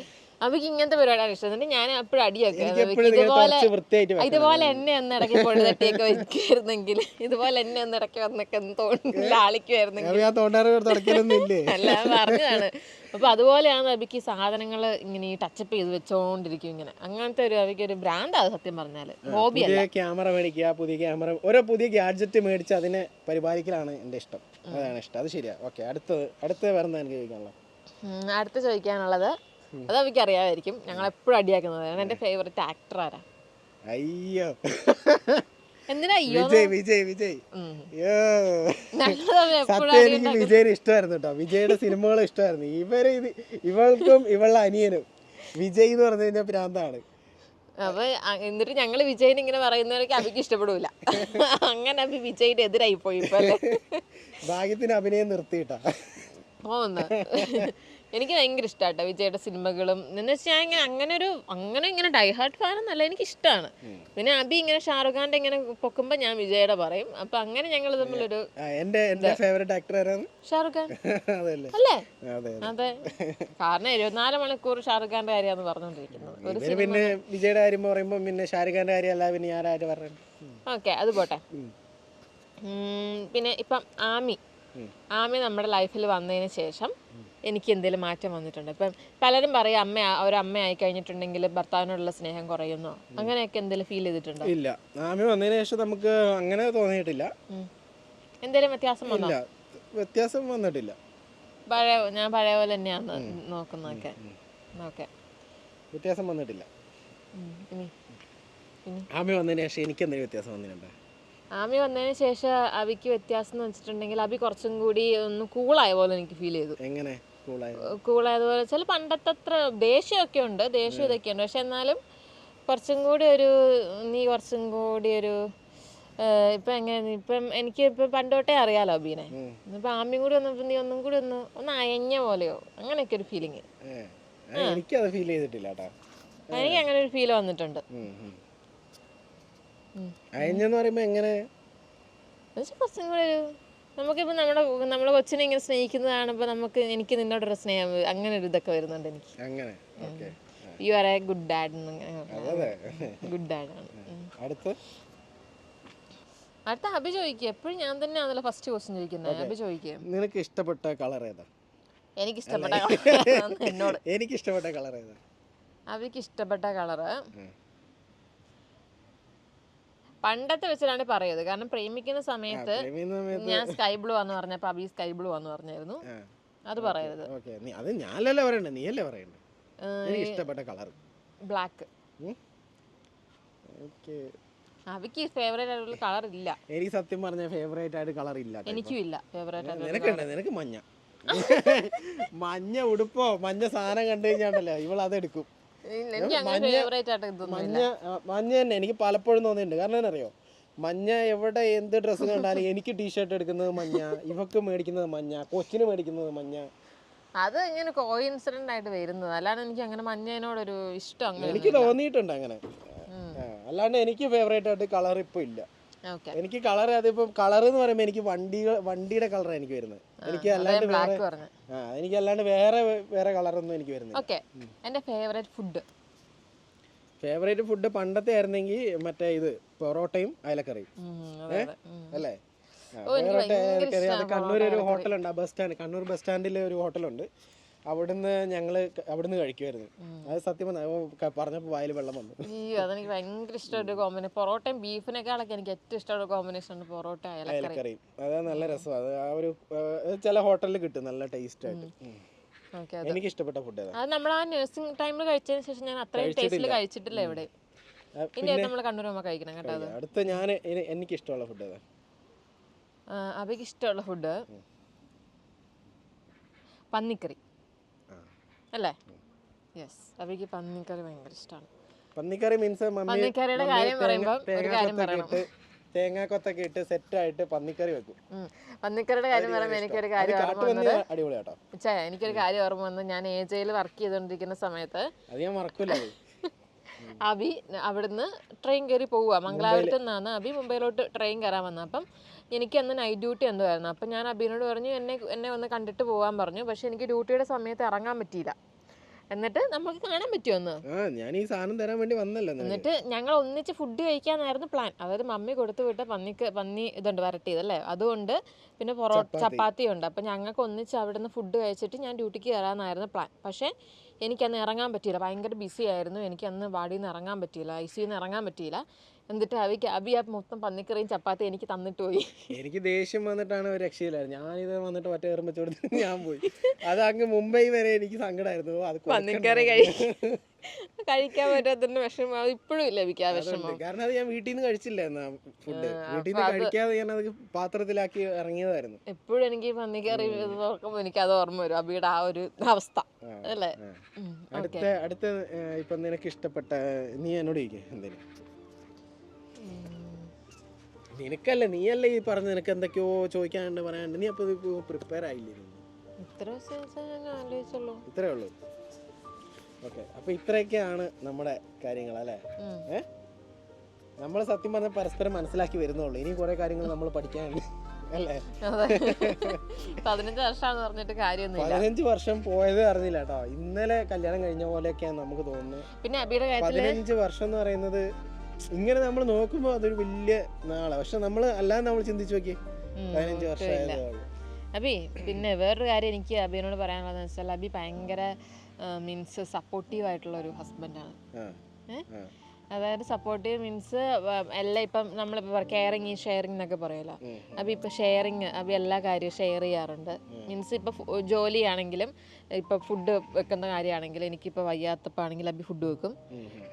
അവർക്ക് ഇങ്ങനത്തെ പരിപാടിയാണ് ഇഷ്ടം. എന്നിട്ട് ഞാൻ എപ്പോഴും അടിയൊക്കെ. ഇതുപോലെ ഇതുപോലെ എന്നെ ഒന്ന് ഇടയ്ക്ക് പൊഴുതട്ടിയൊക്കെ വെക്കുമായിരുന്നെങ്കിൽ ഇതുപോലെ എന്നെ ഒന്ന് ഇടയ്ക്ക് വന്നൊക്കെ ഇല്ലേ? അല്ല പറഞ്ഞതാണ്. അപ്പൊ അതുപോലെയാണ് അബിക്ക് സാധനങ്ങൾ ഇങ്ങനെ ഈ ടച്ചപ്പ് ചെയ്ത് വെച്ചോണ്ടിരിക്കും ഇങ്ങനെ. അങ്ങനത്തെ ഒരു അബിക്ക് ഒരു ബ്രാൻഡാണ് സത്യം പറഞ്ഞാൽ. ഹോബി ക്യാമറ മേടിക്കുക പുതിയ ക്യാമറ ഓരോ പുതിയ ഗാഡ്ജറ്റ് മേടിച്ച് അതിനെ പരിപാലിക്കലാണ് എന്റെ ഇഷ്ടം. അതാണ് ഇഷ്ടം. അത് ശരിയാ. ഓക്കെ അടുത്തത് അടുത്തത് വേറെ എന്താ എനിക്ക് ചോദിക്കാനുള്ളത്? അടുത്ത അടുത്ത് ചോദിക്കാനുള്ളത് അത് അവർക്ക് അറിയാമായിരിക്കും ഞങ്ങൾ എപ്പോഴും അടിയാക്കുന്നത് എന്റെ ഫേവറേറ്റ് ആക്ടർ ആരാ? അയ്യോ. എന്തിനാ അയ്യോ വിജയ് വിജയ് സത്യം എനിക്ക് വിജയിനെ ഇഷ്ടമായിരുന്നു കേട്ടോ. വിജയുടെ സിനിമകൾ ഇഷ്ടമായിരുന്നു. ഇവർ ഇത് ഇവൾക്കും ഇവളുടെ അനിയനും വിജയ് എന്ന് പറഞ്ഞു കഴിഞ്ഞാൽ ഭ്രാന്താണ്. അപ്പൊ എന്നിട്ട് ഞങ്ങൾ വിജയിനെ ഇങ്ങനെ പറയുന്നവരൊക്കെ അബിക്ക് ഇഷ്ടപ്പെടൂല. അങ്ങനെ അഭി വിജയിന്റെ എതിരായി പോയി ഇപ്പൊ ഭാഗ്യത്തിന് അഭിനയം നിർത്തിയിട്ടാ. പോന്ന്. എനിക്ക് ഭയങ്കര ഇഷ്ടമാട്ടോ വിജയുടെ സിനിമകളും. എന്ന് വെച്ചാൽ ഇങ്ങനെ അങ്ങനെ ഒരു അങ്ങനെ ഇങ്ങനെ ഡൈഹാർട്ട് ഫാൻ എന്നല്ല എനിക്ക് ഇഷ്ടമാണ് പിന്നെ അബി ഇങ്ങനെ ഷാറുഖ് ഖാന്റെ ഇങ്ങനെ പൊക്കുമ്പോൾ ഞാൻ വിജയുടെ പറയും. അപ്പൊ അങ്ങനെ ഞങ്ങൾ തമ്മിലൊരു ആ, എന്റെ എന്റെ ഫേവറേറ്റ് ആക്ടർ ആരാണ്? ഷാറുഖ് ഖാൻ. അല്ലേ? അതെ കാരണം ഇരുപത്തിനാല് മണിക്കൂർ ഷാറുഖ് ഖാന്റെ കാര്യമാണ് പറഞ്ഞുകൊണ്ടിരിക്കുന്നത് പിന്നെ വിജയുടെ കാര്യം പറയുമ്പോൾ പിന്നെ ഖാന്റെ കാര്യമല്ല പിന്നെ പറഞ്ഞു ഓക്കെ അത് പോട്ടെ. പിന്നെ ഇപ്പം ആമി. ആമി നമ്മുടെ ലൈഫിൽ വന്നതിന് ശേഷം എനിക്ക് എന്തെങ്കിലും മാറ്റം വന്നിട്ടുണ്ട്. ഇപ്പം പലരും പറയും അമ്മ ഒരു അമ്മ ആയി കഴിഞ്ഞിട്ടുണ്ടെങ്കിൽ ഭർത്താവിനോടുള്ള സ്നേഹം കുറയുന്നു? അങ്ങനെയൊക്കെ എന്തെങ്കിലും ഫീൽ ചെയ്തിട്ടുണ്ടോ? ഇല്ല. ആമി വന്നതിന് ശേഷം നമുക്ക് അങ്ങനെ തോന്നിയിട്ടില്ല. എന്തെങ്കിലും വ്യത്യാസം വന്നോ? വ്യത്യാസം വന്നിട്ടില്ല. പഴയ ഞാൻ പഴയ പോലെ തന്നെയാണ് നോക്കുന്നതൊക്കെ. ഓക്കെ. വ്യത്യാസം വന്നിട്ടില്ല. ആമി വന്നതിന് ശേഷം എനിക്ക് എന്തെങ്കിലും വ്യത്യാസം വന്നിട്ടുണ്ടോ? ആമി വന്നതിന് ശേഷം അവിക്ക് വ്യത്യാസം എന്ന് വെച്ചിട്ടുണ്ടെങ്കിൽ അബി കുറച്ചും കൂടി ഒന്ന് കൂളായ പോലെ എനിക്ക് ഫീൽ ചെയ്തു. എങ്ങനെ? കൂളായതുപോലെ ചില പണ്ടത്തെ അത്ര ദേഷ്യമൊക്കെ ഉണ്ട് ദേഷ്യം ഇതൊക്കെ ഉണ്ട് പക്ഷെ എന്നാലും കുറച്ചും കൂടി ഒരു നീ കുറച്ചും കൂടി ഒരു ഇപ്പൊ എങ്ങനെ ഇപ്പം എനിക്ക് ഇപ്പൊ പണ്ടോട്ടേ അറിയാലോ അബീനെ. ഇപ്പൊ ആമ്യം കൂടി വന്നപ്പോ നീ ഒന്നും കൂടി ഒന്ന് ഒന്ന് അയഞ്ഞ പോലെയോ? അങ്ങനെയൊക്കെ ഒരു ആ, എനിക്കത് ഫീൽ ചെയ്തിട്ടില്ല എനിക്ക് അങ്ങനെ ഒരു ഫീൽ വന്നിട്ടുണ്ട്. അയഞ്ഞെന്ന് പറയുമ്പോ എങ്ങനെ? കുറച്ചും കൂടി ഒരു നമുക്കിപ്പോ നമ്മുടെ നമ്മളെ കൊച്ചിനെ ഇങ്ങനെ സ്നേഹിക്കുന്നത് കാണുമ്പോൾ നമുക്ക് എനിക്ക് നിന്നോടൊരു സ്നേഹം അങ്ങനെ ഒരു ഇതൊക്കെ വരുന്നുണ്ട് എനിക്ക്. അങ്ങനെ okay. You are a good dad good ഡാഡാണ് അടുത്ത്? അടുത്ത അഭി ചോദിക്കുക എപ്പോഴും ഞാൻ തന്നെ ആണല്ലോ ഫസ്റ്റ് ക്വസ്റ്റ്യൻ ചോദിക്കുന്നത് അഭി ചോദിക്കുക നിനക്ക് ഇഷ്ടപ്പെട്ട കളർ ഏതാ? എനിക്ക് ഇഷ്ടപ്പെട്ട കളർ എന്നോട്. എനിക്ക് ഇഷ്ടപ്പെട്ട കളർ ഏതാ? അഭിക്ക് ഇഷ്ടപ്പെട്ട കളറ് ഉം. പണ്ടത്തെ വെച്ചിട്ടാണ് പറയുന്നത്. കാരണം പ്രേമിക്കുന്ന സമയത്ത് ഞാൻ സ്കൈ ബ്ലൂ ആന്ന് പറഞ്ഞപ്പോ അബി സ്കൈ ബ്ലൂ ആന്ന് പറഞ്ഞായിരുന്നു. അത് പറയരുത്. ഓക്കെ നീ അത് ഞാനല്ലേ പറയണ്ടേ? നീയല്ലേ പറയണ്ടേ? എനിക്ക് ഇഷ്ടപ്പെട്ട കളർ ബ്ലാക്ക് ഓക്കെ അഭിക്ക് ഫേവറേറ്റ് ആയിട്ടുള്ള കളർ ഇല്ല. എനിക്ക് സത്യം പറഞ്ഞ ഫേവറേറ്റ് ആയിട്ട് കളർ ഇല്ല എനിക്കും ഇല്ല. ഫേവറേറ്റ് ആയിട്ട് നിനക്കുണ്ട് നിനക്ക് മഞ്ഞ. മഞ്ഞ ഉടുപ്പോ മഞ്ഞ സാധനം കണ്ടു കഴിഞ്ഞാണ്ടല്ലോ ഇവൾ അതെടുക്കും മഞ്ഞ മഞ്ഞ തന്നെ എനിക്ക് പലപ്പോഴും തോന്നിയിട്ടുണ്ട്. കാരണം എന്നറിയോ മഞ്ഞ എവിടെ എന്ത് ഡ്രസ്സ് കണ്ടാലും എനിക്ക് ടീഷർട്ട് എടുക്കുന്നത് മഞ്ഞ ഇവക്ക് മേടിക്കുന്നത് മഞ്ഞ കൊച്ചിന് മേടിക്കുന്നത് മഞ്ഞ. അത് ഇങ്ങനെ കോയിൻസിഡന്റ് ആയിട്ട് വരുന്നത്. അല്ലാണ്ട് എനിക്ക് അങ്ങനെ മഞ്ഞേനോടൊരു ഇഷ്ടം അങ്ങനെ എനിക്ക് തോന്നിയിട്ടുണ്ട് അങ്ങനെ. അല്ലാണ്ട് എനിക്ക് ഫേവറേറ്റ് ആയിട്ട് കളർ ഇപ്പൊ ഇല്ല. എനിക്ക് കളർ അതിപ്പോ കളർ എന്ന് പറയുമ്പോൾ എനിക്ക് വണ്ടി വണ്ടിയുടെ കളർ എനിക്ക് വരുന്നത്. എനിക്ക് അല്ലാണ്ട് വേറെ ആ എനിക്ക് അല്ലാണ്ട് വേറെ വേറെ കളറൊന്നും എനിക്ക് വരുന്നില്ല. ഓക്കെ എന്റെ ഫേവറേറ്റ് ഫുഡ് ഫേവറേറ്റ് ഫുഡ് പണ്ടത്തെ ആയിരുന്നെങ്കിൽ മറ്റേ ഇത് പൊറോട്ടയും അയലക്കറിയും. അല്ലേ? പൊറോട്ട അയലക്കറി അത് കണ്ണൂർ ഒരു ഹോട്ടലുണ്ട് ആ ബസ് സ്റ്റാൻഡ് കണ്ണൂർ ബസ് സ്റ്റാൻഡിൽ ഒരു ഹോട്ടലുണ്ട്. അവിടുന്ന് ഞങ്ങൾ അവിടുന്ന് കഴിക്കുമായിരുന്നു അത് സത്യം പറഞ്ഞപ്പോൾ വായിൽ വെള്ളം വന്നു. അയ്യോ അതെനിക്ക് ഭയങ്കര ഇഷ്ടമുള്ള കോമ്പിനേഷൻ പൊറോട്ടയും ബീഫിനേക്കാളൊക്കെ എനിക്ക് ഏറ്റവും ഇഷ്ടമുള്ള കോമ്പിനേഷൻ ആണ് പൊറോട്ട അയലക്കറിയും. അത് നല്ല രസമാണ് അത് ആ ഒരു ചില ഹോട്ടലിൽ കിട്ടും നല്ല ടേസ്റ്റ് ആയിട്ട്. എനിക്ക് ഇഷ്ടപ്പെട്ട ഫുഡ് അത് നമ്മൾ ആ നഴ്സിംഗ് ടൈമിൽ കഴിച്ചതിന് ശേഷം ഞാൻ അത്രയും ടേസ്റ്റിൽ കഴിച്ചിട്ടില്ല. എവിടെ ഇനി നമ്മൾ കണ്ണൂർ കഴിക്കണം കേട്ടോ അടുത്ത ഞാൻ എനിക്ക് ഇഷ്ടമുള്ള ഫുഡ് ആ, ഇഷ്ടമുള്ള ഫുഡ് പന്നിക്കറി. അല്ലേ? യെസ് അവർക്ക് പന്നിക്കറി ഭയങ്കര ഇഷ്ടമാണ് പന്നിക്കറി മീൻസ് പന്നിക്കറിയുടെ കാര്യം പറയുമ്പോൾ ഒരു കാര്യം ഇട്ട് തേങ്ങാക്കൊത്തൊക്കെ ഇട്ട് സെറ്റ് ആയിട്ട് പന്നിക്കറി വെക്കും. പന്നിക്കറിയുടെ കാര്യം പറയുമ്പോൾ എനിക്കൊരു കാര്യം ഓർമ്മ വന്നത് എനിക്കൊരു കാര്യം ഓർമ്മ വന്നു ഞാൻ ഏജയിൽ ജെയിൽ വർക്ക് ചെയ്തുകൊണ്ടിരിക്കുന്ന സമയത്ത് അത് ഞാൻ മറക്കൂല അത്. അബി അവിടുന്ന് ട്രെയിൻ കയറി പോവുക മംഗലാപുരത്ത് നിന്നാണ് അബി മുംബൈയിലോട്ട് ട്രെയിൻ കയറാൻ വന്നത്. അപ്പം എനിക്ക് അന്ന് നൈറ്റ് ഡ്യൂട്ടി എന്തോ ആയിരുന്നു അപ്പം ഞാൻ അബിനോട് പറഞ്ഞു എന്നെ എന്നെ ഒന്ന് കണ്ടിട്ട് പോകാൻ പറഞ്ഞു. പക്ഷെ എനിക്ക് ഡ്യൂട്ടിയുടെ സമയത്ത് ഇറങ്ങാൻ പറ്റിയില്ല. എന്നിട്ട് നമുക്ക് കാണാൻ പറ്റുമെന്ന് ഞാൻ ഈ സാധനം തരാൻ വേണ്ടി വന്നല്ലോ എന്നിട്ട് ഞങ്ങൾ ഒന്നിച്ച് ഫുഡ് കഴിക്കാനായിരുന്നു പ്ലാൻ അതായത് മമ്മി കൊടുത്തു വിട്ട പന്നിക്ക് പന്നി ഇതുണ്ട് വരട്ടിയത് അല്ലേ? അതുകൊണ്ട് പിന്നെ പൊറോട്ട ചപ്പാത്തി. ഉണ്ട് അപ്പം ഞങ്ങൾക്ക് ഒന്നിച്ച് അവിടെ നിന്ന് ഫുഡ് കഴിച്ചിട്ട് ഞാൻ ഡ്യൂട്ടിക്ക് കയറാമെന്നായിരുന്നു പ്ലാൻ പക്ഷേ എനിക്കന്ന് ഇറങ്ങാൻ പറ്റിയില്ല. ഭയങ്കര ബിസി ആയിരുന്നു. എനിക്ക് അന്ന് വാടിയിൽ നിന്ന് ഇറങ്ങാൻ പറ്റിയില്ല. ഐ സിയിൽ നിന്ന് ഇറങ്ങാൻ പറ്റിയില്ല. എന്നിട്ട് അവയ്ക്ക് അബി ആ മൊത്തം പന്നിക്കറിയും ചപ്പാത്തി എനിക്ക് തന്നിട്ട് പോയി. എനിക്ക് ദേഷ്യം വന്നിട്ടാണ് ഒരു രക്ഷയില്ലായിരുന്നു. ഞാനിത് വന്നിട്ട് മറ്റേ എറുമ്പച്ച് കൊടുത്ത് ഞാൻ പോയി. അത് അങ്ങ് മുംബൈ വരെ എനിക്ക് സങ്കടമായിരുന്നു അത് പന്നിക്കറി കഴിക്കും കഴിക്കാൻ പറ്റാത്തതിന്റെ വിഷമം. അത് ഇപ്പോഴും ഇല്ല എനിക്ക് ആ വിഷമം. കാരണം അത് ഞാൻ വീട്ടിൽ നിന്ന് കഴിച്ചില്ല എന്നാ ഫുഡ് വീട്ടിൽ നിന്ന് കഴിക്കാതെ ഞാൻ അത് പാത്രത്തിലാക്കി ഇറങ്ങിയതായിരുന്നു. എപ്പോഴും എനിക്ക് പന്നിക്കറി ഇത് നോക്കുമ്പോൾ എനിക്ക് അത് ഓർമ്മ വരും. അബിയുടെ ആ ഒരു അവസ്ഥ. അല്ലേ? അടുത്ത അടുത്ത ഇപ്പൊ നിനക്ക് ഇഷ്ടപ്പെട്ട നീ എന്നോട് ചോദിക്കേ എന്തേലും ഉം. നിനക്കല്ല നീയല്ലേ ഈ പറഞ്ഞ നിനക്ക് എന്തൊക്കെയോ ചോദിക്കാനുണ്ട് പറയാനുണ്ട്. നീ അപ്പൊ പ്രിപ്പയർ ആയില്ലേ? ഇത്ര ഉള്ളൂ. ഓക്കെ അപ്പൊ ഇത്രയൊക്കെയാണ് നമ്മുടെ കാര്യങ്ങൾ അല്ലേ? ഉം. ഏ? നമ്മൾ സത്യം പറഞ്ഞ പരസ്പരം മനസ്സിലാക്കി വരുന്നുള്ളൂ. ഇനി കുറെ കാര്യങ്ങൾ നമ്മൾ പഠിക്കാനുണ്ട് അല്ലേ? പതിനഞ്ച് വർഷമാന്ന് പറഞ്ഞിട്ട് കാര്യമൊന്നുമില്ല. പതിനഞ്ച് വർഷം പോയത് അറിഞ്ഞില്ല കേട്ടോ. ഇന്നലെ കല്യാണം കഴിഞ്ഞ പോലെയൊക്കെയാണ് നമുക്ക് തോന്നുന്നത്. പിന്നെ അബിയുടെ പതിനഞ്ച് വർഷം എന്ന് പറയുന്നത് ഇങ്ങനെ നമ്മൾ നോക്കുമ്പോൾ അതൊരു വലിയ നാളെ. പക്ഷെ നമ്മൾ അല്ലാതെ നമ്മൾ ചിന്തിച്ചു നോക്കി പതിനഞ്ച് വർഷം ഉള്ളൂ. അബി പിന്നെ വേറൊരു കാര്യം എനിക്ക് അബിയോട് പറയാനുള്ളതെന്ന് വെച്ചാൽ അബി ഭയങ്കര മീൻസ് സപ്പോർട്ടീവ് ആയിട്ടുള്ള ഒരു ഹസ്ബൻഡാണ് ആ ഏ? ആ. അതായത് സപ്പോർട്ടീവ് മീൻസ് എല്ലാം ഇപ്പം നമ്മൾ കെയറിങ് ഷെയറിങ് എന്നൊക്കെ പറയുമല്ലോ അപ്പം ഇപ്പം ഷെയറിങ് അപ്പം എല്ലാ കാര്യവും ഷെയർ ചെയ്യാറുണ്ട്. മീൻസ് ഇപ്പം ജോലിയാണെങ്കിലും ഇപ്പം ഫുഡ് വെക്കുന്ന കാര്യമാണെങ്കിലും എനിക്കിപ്പോൾ വയ്യാത്തപ്പോൾ ആണെങ്കിലും അബി ഫുഡ് വെക്കും.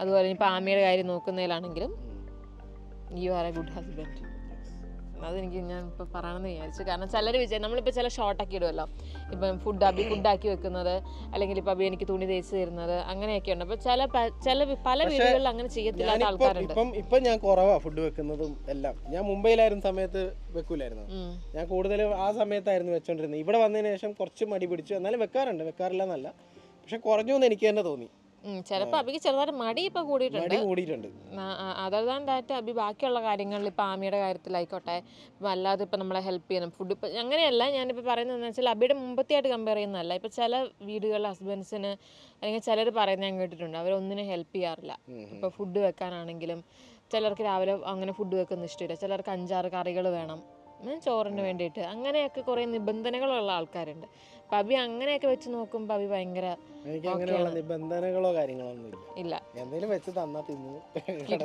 അതുപോലെ ഇപ്പം ആമയുടെ കാര്യം നോക്കുന്നതിലാണെങ്കിലും you are a good husband അതെനിക്ക് ഞാൻ ഇപ്പോൾ പറയണമെന്ന് വിചാരിച്ചു. കാരണം ചിലർ വിചാരിച്ചു നമ്മളിപ്പോൾ ചില ഷോർട്ടാക്കി ഇടുമല്ലോ ഇപ്പം ഫുഡ് അബി ഫുഡാക്കി വെക്കുന്നത് അല്ലെങ്കിൽ ഇപ്പം അബി എനിക്ക് തുണി തേച്ച് തരുന്നത് അങ്ങനെയൊക്കെ ഉണ്ട്. അപ്പോൾ ചില ചില പല വീടുകളിൽ അങ്ങനെ ചെയ്യത്തില്ലാത്ത ആൾക്കാരുണ്ട്. ഇപ്പം ഇപ്പം ഞാൻ കുറവാ ഫുഡ് വെക്കുന്നതും എല്ലാം. ഞാൻ മുംബൈയിലായിരുന്ന സമയത്ത് വെക്കൂലായിരുന്നു. ഞാൻ കൂടുതലും ആ സമയത്തായിരുന്നു വെച്ചോണ്ടിരുന്നത്. ഇവിടെ വന്നതിന് ശേഷം കുറച്ച് മടി പിടിച്ചു. എന്നാലും വെക്കാറുണ്ട്. വെക്കാറില്ല എന്നല്ല പക്ഷെ കുറഞ്ഞു എന്ന് എനിക്ക് തന്നെ തോന്നി. ഉം, ചിലപ്പോൾ അബിക്ക് ചെറുതായിട്ട് മടി ഇപ്പൊ കൂടിയിട്ടുണ്ട്. കൂടിയിട്ടുണ്ട്. അബി ബാക്കിയുള്ള കാര്യങ്ങളിൽ ഇപ്പൊ ആമിയുടെ കാര്യത്തിലായിക്കോട്ടെ ഇപ്പം അല്ലാതെ ഇപ്പൊ നമ്മളെ ഹെൽപ്പ് ചെയ്യണം ഫുഡ് ഇപ്പൊ അങ്ങനെയല്ല ഞാനിപ്പോ പറയുന്നതെന്ന് വെച്ചാൽ അബിയുടെ മുമ്പത്തെയായിട്ട് കമ്പയർ ചെയ്യുന്നതല്ല. ഇപ്പൊ ചില വീടുകളിലെ ഹസ്ബൻഡ്സിന് അല്ലെങ്കിൽ ചിലർ പറയുന്നത് ഞാൻ കേട്ടിട്ടുണ്ട് അവരൊന്നിനും ഹെൽപ്പ് ചെയ്യാറില്ല. ഉം. ഫുഡ് വെക്കാനാണെങ്കിലും ചിലർക്ക് രാവിലെ അങ്ങനെ ഫുഡ് വെക്കുന്ന ഇഷ്ടമില്ല. ചിലർക്ക് അഞ്ചാറ് കറികൾ വേണം ചോറിന് വേണ്ടിയിട്ട്. അങ്ങനെയൊക്കെ കുറേ നിബന്ധനകളുള്ള ആൾക്കാരുണ്ട്. അപ്പം അങ്ങനെയൊക്കെ വെച്ച് നോക്കുമ്പോ അഭി ഭയങ്കര എനിക്ക് അങ്ങനെയുള്ള നിബന്ധനകളോ കാര്യങ്ങളോ ഒന്നും ഇല്ല. ഇല്ല. എന്തെങ്കിലും വെച്ച് തന്നാ തിന്നു.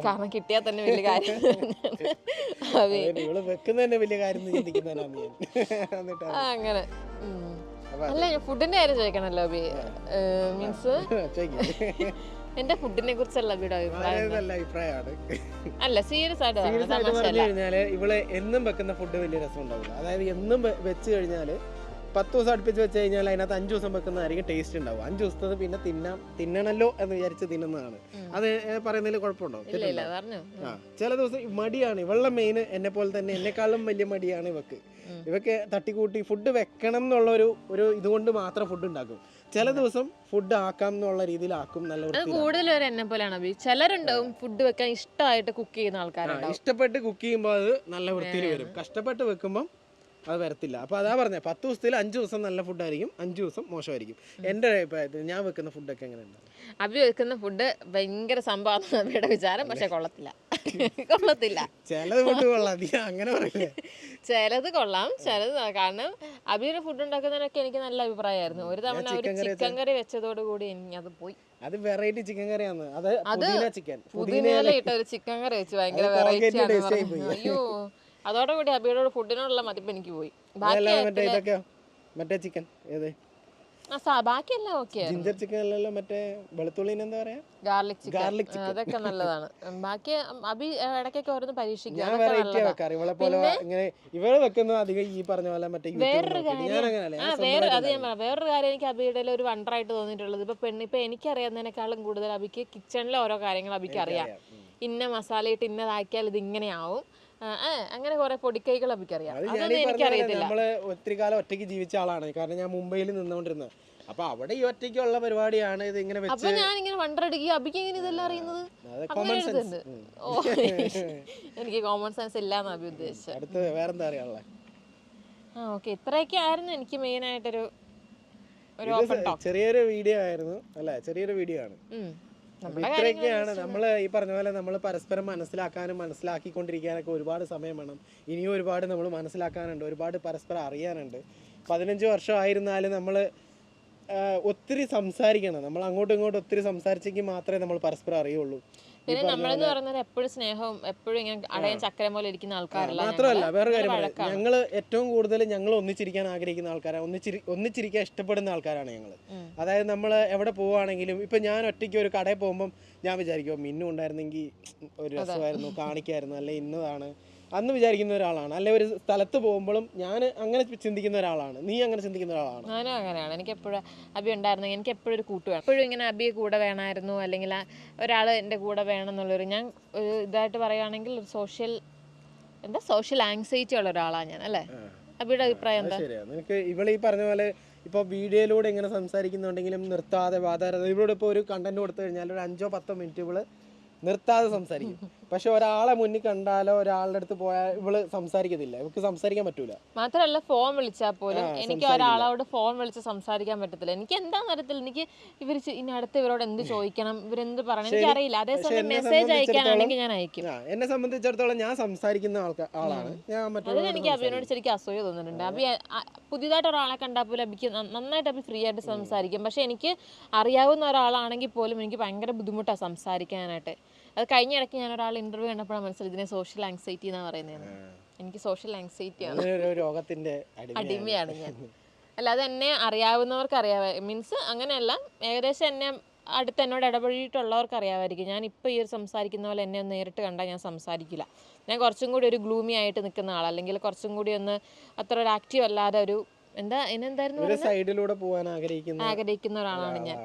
കാരണം കിട്ടിയാൽ തന്നെ വലിയ കാര്യം. ഇവൾ വെക്കുന്നതന്നെ വലിയ കാര്യം അങ്ങനെ. അല്ല ഫുഡിന്റെ കാര്യം ചോദിക്കണല്ലോ അബി മീൻസ് എന്റെ ഫുഡിനെ കുറിച്ചുള്ള എന്താ? അഭിപ്രായമാണ്. അല്ല സീരിയസ് ആയിട്ട് പറഞ്ഞു കഴിഞ്ഞാൽ ഇവൾ എന്നും വെക്കുന്ന ഫുഡ് വലിയ രസം ഉണ്ടാവില്ല അതായത് എന്നും വെച്ച് കഴിഞ്ഞാൽ പത്ത് ദിവസം അടുപ്പിച്ച് വെച്ച് കഴിഞ്ഞാൽ അതിനകത്ത് അഞ്ച് ദിവസം വെക്കുന്നതായിരിക്കും ടേസ്റ്റ് ഉണ്ടാവും അഞ്ച് ദിവസത്തത് പിന്നെ തിന്നാം തിന്നണല്ലോ എന്ന് വിചാരിച്ച് തിന്നുന്നതാണ്. അത് പറയുന്നതിൽ കുഴപ്പമുണ്ടോ? ആ ചില ദിവസം മടിയാണ്. ഇവളുടെ മെയിൻ എന്നെ പോലെ തന്നെ എന്നെക്കാളും വലിയ മടിയാണ് ഇവക്ക്. ഇവക്ക് തട്ടിക്കൂട്ടി ഫുഡ് വെക്കണം എന്നുള്ള ഒരു ഒരു ഇതുകൊണ്ട് മാത്രം ഫുഡ് ഉണ്ടാക്കും. ചില ദിവസം ഫുഡ് ആക്കാം എന്നുള്ള രീതിയിലാക്കും നല്ല കൂടുതലും കൂടുതൽ പേര് എന്നെ പോലെയാണ്? ചിലരുണ്ടാവും ഫുഡ് വെക്കാൻ ഇഷ്ടമായിട്ട് കുക്ക് ചെയ്യുന്ന ആൾക്കാരാണ് ഇഷ്ടപ്പെട്ട് കുക്ക് ചെയ്യുമ്പോൾ അത് നല്ല വൃത്തിയിൽ വരും. കഷ്ടപ്പെട്ട് വെക്കുമ്പം അത് വരത്തില്ല. അപ്പോൾ അതാ പറഞ്ഞത് പത്ത് ദിവസത്തിൽ അഞ്ച് ദിവസം നല്ല ഫുഡായിരിക്കും അഞ്ച് ദിവസം മോശമായിരിക്കും. എന്റെ അഭിപ്രായത്തിൽ ഞാൻ വെക്കുന്ന ഫുഡൊക്കെ എങ്ങനെയുണ്ട്? അഭി വെക്കുന്ന ഫുഡ് ഭയങ്കര സംഭവമാണ് അബിയുടെ വിചാരം പക്ഷെ കൊള്ളത്തില്ല. കൊള്ളത്തില്ല. ചിലത് ഫുഡ് കൊള്ളാം അങ്ങനെ പറയില്ലേ? ചിലത് കൊള്ളാം ചിലത് കാരണം അബിയുടെ ഫുഡ് ഉണ്ടാക്കുന്നതിനൊക്കെ എനിക്ക് നല്ല അഭിപ്രായമായിരുന്നു. ഒരു തവണ ഒരു ചിക്കൻ കറി വെച്ചതോട് കൂടി എനിക്ക് അത് പോയി. അത് വെറൈറ്റി ചിക്കൻ കറിയാണ്. അത് പുതിന ചിക്കൻ പുതിനയില ഇട്ട ഒരു ചിക്കൻ കറി വെച്ച് ഭയങ്കര വെറൈറ്റി ആണ്. അയ്യോ. അതോടുകൂടി അബിയോട് ഫുഡിനോടുള്ള മതിപ്പ് എനിക്ക് പോയി. മറ്റേ ചിക്കൻ ഏത്? ആ സാ ബാക്കിയെല്ലാം ഓക്കെ ജിഞ്ചർ ചിക്കൻ അല്ലല്ലോ മറ്റേ വെളുത്തുള്ളിന് എന്താ പറയാ? Garlic chicken. അതൊക്കെ നല്ലതാണ്. ബാക്കി ഉം, അബി ഇടയ്ക്കൊക്കെ ഓരോന്ന് പരീക്ഷിക്കും. ഞാൻ അതൊക്കെ വെറൈറ്റി നല്ലതാ. വെക്കാറ് ഇവളെ പോലെ ഇങ്ങനെ ഇവൾ വെക്കുന്നത് അധികം ഈ പറഞ്ഞ പോലെ മറ്റേ വേറൊരു അങ്ങനെയല്ല ആ വേറെ അത് ഞാൻ വേറൊരു കാര്യം എനിക്ക് അബിയുടെ ഒരു വണ്ടറായിട്ട് തോന്നിയിട്ടുള്ളത്. ഇപ്പൊ പെണ്ണ് ഇപ്പൊ എനിക്കറിയാവുന്നതിനേക്കാളും കൂടുതൽ അബിക്ക് കിച്ചണിലെ ഓരോ കാര്യങ്ങൾ അബിക്ക് അറിയാം. ഇന്ന മസാല ഇട്ട് ഇന്നതാക്കിയാൽ ഇത് ഇങ്ങനെയാവും അങ്ങനെ കുറെ പൊടിക്കൈകൾ അബിക്ക് അറിയാം അതൊന്നും എനിക്കറിയത്തില്ല. നമ്മൾ ഒത്തിരി കാലം ഒറ്റയ്ക്ക് ജീവിച്ച ആളാണ് കാരണം ഞാൻ മുംബൈയിൽ നിന്നുകൊണ്ടിരുന്നത്. അപ്പൊ അവിടെ ഈ ഒറ്റയ്ക്കുള്ള പരിപാടിയാണ് ഇത് ഇങ്ങനെ അപ്പൊ ഞാൻ ഇങ്ങനെ വണ്ടറടിക്കുക അബിക്ക് എങ്ങനെ ഇതെല്ലാം അറിയുന്നത്? അങ്ങനെ കോമൺ സെൻസ് ഇതുണ്ട്. ഓ എനിക്ക് കോമൺ സെൻസ് ഇല്ലാന്ന് അഭി ഉദ്ദേശിച്ചത്. അടുത്ത് വേറെന്താ അറിയാനുള്ള? ആ ഓക്കെ. ഇത്രയൊക്കെ ആയിരുന്നു. എനിക്ക് മെയിൻ ആയിട്ടൊരു ഒരു ഓപ്പൺ ടോക്ക് ചെറിയൊരു വീഡിയോ ആയിരുന്നു. അല്ലേ? ചെറിയൊരു വീഡിയോ ആണ്. ഇത്രയൊക്കെയാണ് നമ്മൾ ഈ പറഞ്ഞ പോലെ നമ്മൾ പരസ്പരം മനസ്സിലാക്കാനും മനസ്സിലാക്കിക്കൊണ്ടിരിക്കാനൊക്കെ ഒരുപാട് സമയം വേണം ഇനിയും ഒരുപാട് നമ്മൾ മനസ്സിലാക്കാനുണ്ട് ഒരുപാട് പരസ്പരം അറിയാനുണ്ട്. പതിനഞ്ച് വർഷം ആയിരുന്നാലും നമ്മൾ ഒത്തിരി സംസാരിക്കണം. നമ്മൾ അങ്ങോട്ടും ഇങ്ങോട്ടും ഒത്തിരി സംസാരിച്ചെങ്കിൽ മാത്രമേ നമ്മൾ പരസ്പരം അറിയുള്ളൂ. പിന്നെ നമ്മളെന്ന് പറഞ്ഞാൽ എപ്പോഴും സ്നേഹവും എപ്പോഴും ഇങ്ങനെ അടയൻ ചക്കരം പോലെ ഇരിക്കുന്ന ആൾക്കാരല്ല മാത്രമല്ല വേറെ കാര്യമാണ് ഞങ്ങൾ ഏറ്റവും കൂടുതൽ ഞങ്ങൾ ഒന്നിച്ചിരിക്കാൻ ആഗ്രഹിക്കുന്ന ആൾക്കാരാണ് ഒന്നിച്ചിരി ഒന്നിച്ചിരിക്കാൻ ഇഷ്ടപ്പെടുന്ന ആൾക്കാരാണ് ഞങ്ങൾ അതായത് നമ്മൾ എവിടെ പോവുകയാണെങ്കിലും ഇപ്പം ഞാൻ ഒറ്റയ്ക്ക് ഒരു കടയിൽ പോകുമ്പോൾ ഞാൻ വിചാരിക്കും മിന്നു ഉണ്ടായിരുന്നെങ്കിൽ ഒരു രസമായിരുന്നു കാണിക്കായിരുന്നു അല്ലെ ഇന്നതാണ്. അന്ന് വിചാരിക്കുന്ന ഒരാളാണ്. അല്ലെ ഒരു സ്ഥലത്ത് പോകുമ്പോഴും ഞാൻ അങ്ങനെ ചിന്തിക്കുന്ന ഒരാളാണ്. നീ അങ്ങനെ ചിന്തിക്കുന്ന ഒരാളാണ്? ഞാനും അങ്ങനെയാണ്. എനിക്ക് എപ്പോഴും അബി ഉണ്ടായിരുന്നു. എനിക്ക് എപ്പോഴും ഒരു കൂട്ട് വേണം എപ്പോഴും ഇങ്ങനെ അബിയെ കൂടെ വേണമായിരുന്നു. അല്ലെങ്കിൽ ഒരാൾ എന്റെ കൂടെ വേണം എന്നുള്ളൊരു ഞാൻ ഒരു ഇതായിട്ട് പറയുകയാണെങ്കിൽ ഒരു സോഷ്യൽ എന്താ സോഷ്യൽ ആങ്സൈറ്റി ഉള്ള ഒരാളാണ് ഞാൻ അല്ലേ? അബിയുടെ അഭിപ്രായം എന്താ? ശരിയാണ് നിനക്ക് ഇവിടെ ഈ പറഞ്ഞ പോലെ ഇപ്പോൾ വീഡിയോയിലൂടെ ഇങ്ങനെ സംസാരിക്കുന്നുണ്ടെങ്കിലും നിർത്താതെ വാതാരത ഇവളോട് ഇപ്പോൾ ഒരു കണ്ടന്റ് കൊടുത്തു കഴിഞ്ഞാൽ ഒരു അഞ്ചോ പത്തോ മിനിറ്റ് ഇവൾ നിർത്താതെ സംസാരിക്കും. പക്ഷെ ഒരാളെ മുന്നിൽ കണ്ടാലോ ഒരാളുടെ അടുത്ത് പോയാൽ ഇവൾ സംസാരിക്കത്തില്ല. ഇവർക്ക് സംസാരിക്കാൻ പറ്റൂല. മാത്രല്ല ഫോൺ വിളിച്ചാൽ പോലും എനിക്ക് ഒരാളോട് ഫോൺ വിളിച്ച് സംസാരിക്കാൻ പറ്റത്തില്ല. എനിക്ക് എന്താന്ന് അറിയത്തില്ല. എനിക്ക് ഇവർ ഇനി അടുത്ത് ഇവരോട് എന്ത് ചോദിക്കണം? ഇവരെന്ത് പറയണം? എനിക്ക് അറിയില്ല അതേസമയം മെസ്സേജ് അയക്കാനാണെങ്കിൽ ഞാൻ അയക്കും. എന്നെ സംബന്ധിച്ചിടത്തോളം ഞാൻ സംസാരിക്കുന്ന ആളാണ്. ഞാൻ എനിക്ക് അഭിനോട് ശരിക്കും അസൂയ തോന്നുന്നുണ്ട്. അബി അ- അ- പുതിയതായിട്ട് ഒരാളെ കണ്ടാൽ പോലും അബിക്ക് നന്നായിട്ട് അബി ഫ്രീ ആയിട്ട് സംസാരിക്കും. പക്ഷെ എനിക്ക് അറിയാവുന്ന ഒരാളാണെങ്കിൽ പോലും എനിക്ക് ഭയങ്കര ബുദ്ധിമുട്ടാണ് സംസാരിക്കാനായിട്ട്. അത് കഴിഞ്ഞ ഇടയ്ക്ക് ഞാൻ ഒരാൾ ഇന്റർവ്യൂ കണ്ടപ്പോഴാണ് മനസ്സിലായി ഇതിനെ സോഷ്യൽ ആങ്സൈറ്റി എന്നാണ് പറയുന്നത് എനിക്ക് സോഷ്യൽ ആങ്സൈറ്റി ആണ്. രോഗത്തിന്റെ അടിമയാണ്. ഞാൻ. അല്ലാതെ എന്നെ അറിയാവുന്നവർക്ക് അറിയാവ മീൻസ് അങ്ങനെയല്ല ഏകദേശം എന്നെ അടുത്ത് എന്നോട് ഇടപഴകിയിട്ടുള്ളവർക്ക് അറിയാമായിരിക്കും. ഞാൻ ഇപ്പോൾ ഈ ഒരു സംസാരിക്കുന്ന പോലെ എന്നെ ഒന്ന് നേരിട്ട് കണ്ടാൽ ഞാൻ സംസാരിക്കില്ല. ഞാൻ കുറച്ചും കൂടി ഒരു ഗ്ലൂമി ആയിട്ട് നിൽക്കുന്ന ആൾ അല്ലെങ്കിൽ കുറച്ചും കൂടി ഒന്ന് അത്ര ഒരു ആക്റ്റീവ് അല്ലാതെ ഒരു എന്താ എന്നെന്തായിരുന്നു ഒരു സൈഡിലൂടെ പോകാൻ ആഗ്രഹിക്കുന്ന ആഗ്രഹിക്കുന്ന ഒരാളാണ് ഞാൻ.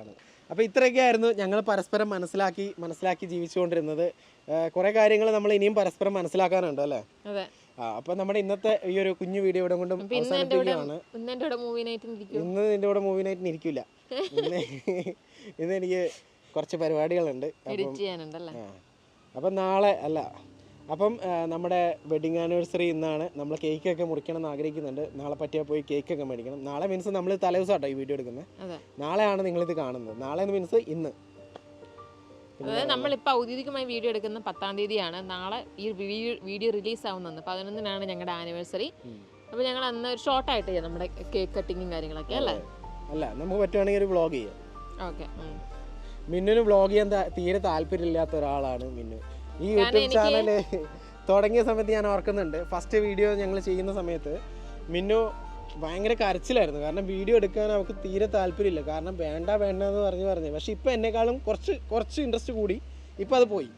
അപ്പോൾ ഇത്രയൊക്കെയായിരുന്നു ഞങ്ങൾ പരസ്പരം മനസ്സിലാക്കി മനസ്സിലാക്കി ജീവിച്ചുകൊണ്ടിരുന്നത്. കുറേ കാര്യങ്ങൾ നമ്മൾ ഇനിയും പരസ്പരം മനസ്സിലാക്കാനുണ്ട് അല്ലേ? അതെ. ആ അപ്പോൾ നമ്മുടെ ഇന്നത്തെ ഈ ഒരു കുഞ്ഞു വീഡിയോ ഇവിടെ കൊണ്ടും അവസാനിപ്പിക്കുകയാണ്. ഇന്ന് നിന്റെ കൂടെ മൂവി നൈറ്റിന് ഇരിക്കില്ല ഇന്ന് എനിക്ക് കുറച്ച് പരിപാടികളുണ്ട്. അപ്പൊ. നാളെ അല്ല അപ്പം നമ്മുടെ വെഡിങ് ആനിവേഴ്സറി ഇന്നാണ്. നമ്മൾ കേക്കൊക്കെ മുറിക്കണം എന്ന് ആഗ്രഹിക്കുന്നുണ്ട്. നാളെ പറ്റിയാൽ പോയി കേക്കൊക്കെ മേടിക്കണം. നാളെ മീൻസ് നമ്മൾ തലേദിവസം ആട്ടോ ഈ വീഡിയോ എടുക്കുന്നത് നാളെയാണ് നിങ്ങളിത് കാണുന്നത്. നാളെ മീൻസ് ഇന്ന്. അതായത് നമ്മളിപ്പോൾ ഔദ്യോഗികമായി വീഡിയോ എടുക്കുന്ന പത്താം തീയതിയാണ്. നാളെ ഈ വീഡിയോ റിലീസ് ആവുന്നത്. പതിനൊന്നിനാണ് ഞങ്ങളുടെ ആനിവേഴ്സറി അപ്പോൾ ഞങ്ങൾ അന്ന് ഒരു ഷോർട്ടായിട്ട് ചെയ്യാം നമ്മുടെ കേക്ക് കട്ടിങ്ങും കാര്യങ്ങളൊക്കെ അല്ലേ? അല്ല നമുക്ക് പറ്റുവാണെങ്കിൽ ഒരു വ്ളോഗ് ചെയ്യാം. ഓക്കെ മിന്നുന് വ്ളോഗ് ചെയ്യാൻ തീരെ താല്പര്യമില്ലാത്ത ഒരാളാണ് മിന്നു. ഈ യൂട്യൂബ് ചാനൽ തുടങ്ങിയ സമയത്ത് ഞാൻ ഓർക്കുന്നുണ്ട്. ഫസ്റ്റ് വീഡിയോ ഞങ്ങൾ ചെയ്യുന്ന സമയത്ത് മിന്നു ഭയങ്കര കരച്ചിലായിരുന്നു. കാരണം വീഡിയോ എടുക്കാൻ അവൾക്ക് തീരെ താല്പര്യമില്ല. കാരണം വേണ്ട വേണ്ട എന്ന് പറഞ്ഞു പറഞ്ഞു. പക്ഷെ ഇപ്പം എന്നെക്കാളും കുറച്ച് കുറച്ച് ഇൻട്രസ്റ്റ് കൂടി ഇപ്പം അത് പോയി.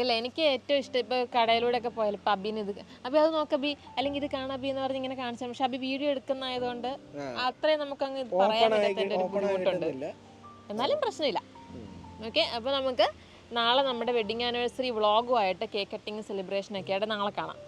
അല്ല എനിക്ക് ഏറ്റവും ഇഷ്ടം ഇപ്പോൾ കടയിലൂടെ ഒക്കെ പോയാലും ഇപ്പം അബിന് ഇത് അബി അത് നോക്ക നോക്കബി അല്ലെങ്കിൽ ഇത് കാണാബി എന്ന് പറഞ്ഞ് ഇങ്ങനെ കാണിച്ചാൽ പക്ഷെ അബി വീഡിയോ എടുക്കുന്നതായതുകൊണ്ട് അത്രയും നമുക്ക് അങ്ങ് പറയാൻ പറ്റാത്തതിന്റെ ഒരു ബുദ്ധിമുട്ടുണ്ട്. എന്നാലും പ്രശ്നമില്ല. ഓക്കെ അപ്പോൾ നമുക്ക് നാളെ നമ്മുടെ വെഡിങ് ആനിവേഴ്സറി വ്ളോഗുമായിട്ട് കേക്ക് കട്ടിങ് സെലിബ്രേഷൻ ഒക്കെ ആയിട്ട് നാളെ കാണാം.